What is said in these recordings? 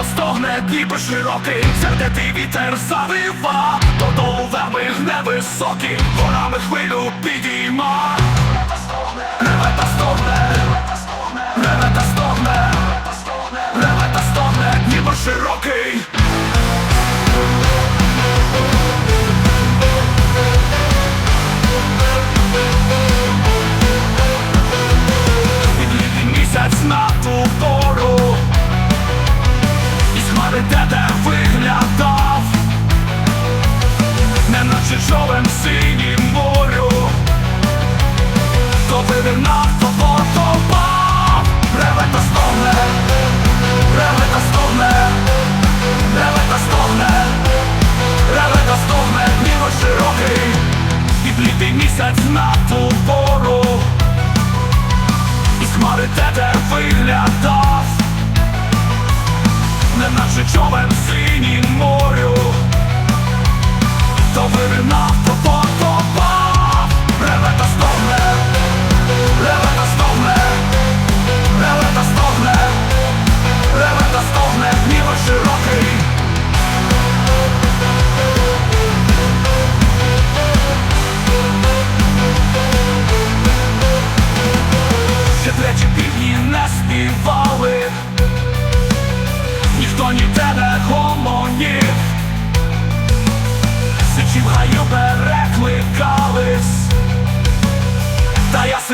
Літо стогне дібр широкий, сердитий вітер завива, додолу верби невисокі, горами хвилю підійма. Реве та стогне, реве та стогне, реве та стогне, дібр широкий. Місяць на ту пору, і хмари тепер виглядав, не неначе човен в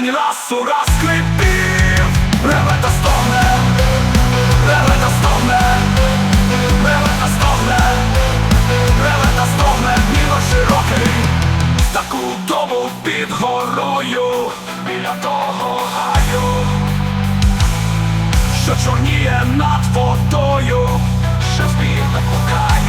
Ясень раз у раз скрипів Реве та стогне, реве та стогне, реве та стогне, реве та стогне, ніно широкий. Таку дому під горою, біля того гаю. Що чорніє над водою, що не пукає,